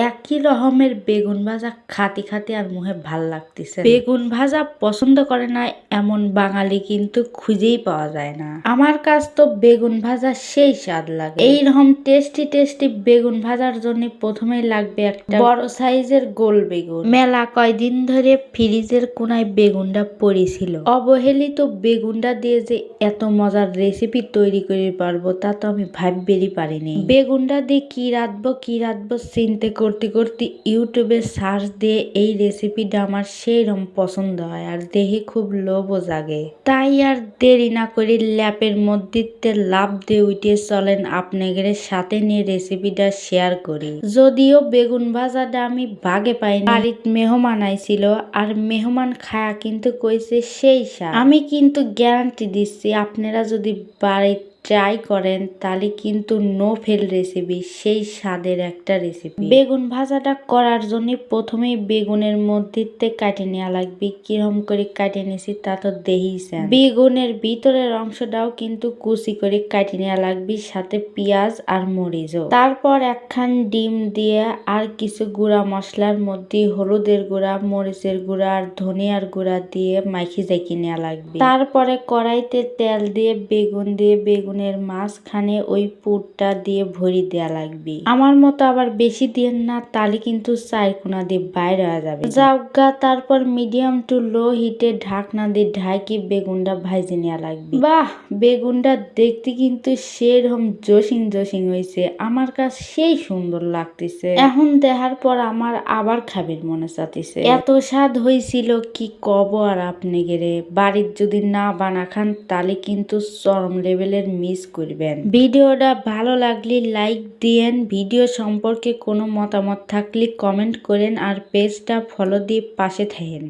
একই রকমের বেগুন ভাজা খাতে খাতে আর মুখে ভালো লাগতেছে বেগুন ভাজা পছন্দ করে না এমন বাঙালি কিন্তু খুঁজেই পাওয়া যায় না। আমার কাছ তো বেগুন ভাজা সেই স্বাদ লাগে। এই রকম টেস্টি টেস্টি বেগুন ভাজার জন্য প্রথমেই লাগবে একটা বড় সাইজের গোল বেগুন। মেলা কয়দিন ধরে ফ্রিজের কোনায় বেগুনটা পড়েছিল। অবহেলিত বেগুনটা দিয়ে যে এত মজার রেসিপি তৈরি করে পারব তা তো আমি ভাববেরই পারিনি। বেগুনটা দিয়ে কি রাঁধবো কি রাঁধবো চিনতে করতে করতে ইউটিউবে সার্চ দিয়ে এই রেসিপিটা আমার সেই রকম পছন্দ হয় আর দেহে খুব লোভও জাগে। তাই আর দেরি না করে ল্যাপের মধ্যে লাভ দিয়ে উঠে চলেন আপনাদের সাথে নিয়ে রেসিপিটা শেয়ার করি। যদিও বেগুন ভাজাটা আমি বাগে পাইনি। বাড়িতে মেহমান আইছিল আর মেহমান খায়া কিন্তু কইছে সেই স্বাদ আমি কিন্তু গ্যারান্টি দিচ্ছি, আপনারা যদি বাড়িতে ট্রাই করেন, তাহলে কিন্তু নো ফেল রেসিপি সেই স্বাদের একটা রেসিপি বেগুন ভাজাটা করার জন্য প্রথমেই বেগুনের মধ্যে কাটে নেওয়া লাগবে। কিরম করে কাটে নিছি তা তো দেখিছেন বেগুনের ভিতরের অংশটাও কিন্তু কুচি করে কাটে নেওয়া লাগবে, সাথে পেঁয়াজ আর মরিচও। তারপর একখান ডিম দিয়ে আর কিছু গুঁড়া মশলার মধ্যে হলুদের গুঁড়া, মরিচের গুঁড়া আর ধনিয়ার গুঁড়া দিয়ে মাখি জাকি নেওয়া লাগবে। তারপরে কড়াইতে তেল দিয়ে, বেগুন দিয়ে বেগুনের মাঝখানে ওই পুরটা দিয়ে ভরি দেওয়া লাগবে। আমার মতো আবার বেশি দিয়ে না, তাহলে কিন্তু চারকোনা দিয়ে বাইরে হয়ে যাবে। যাওগা, তারপর মিডিয়াম টু লো হিটে ঢাকনা দিয়ে ঢাকি বেগুনটা ভাইজে নেওয়া লাগবে। বাহ, বেগুনটা দেখতে কিন্তু সেরকম জসিং জসিং হয়েছে। আমার কাছে সেই সুন্দর লাগতেছে। এখন দেখার পর আমার আবার খাবির মনে চাতিছে এত স্বাদ হয়েছিল, কি কব আর আপনি গেরে বাড়ির যদি না বানা খান তাহলে কিন্তু চরম লেভেলের মিস করবেন। ভিডিওটা ভালো লাগলে লাইক দিয়েন। ভিডিও সম্পর্কে কোনো মতামত থাকলে কমেন্ট করেন আর পেজটা ফলো দিয়ে পাশে থাকেন।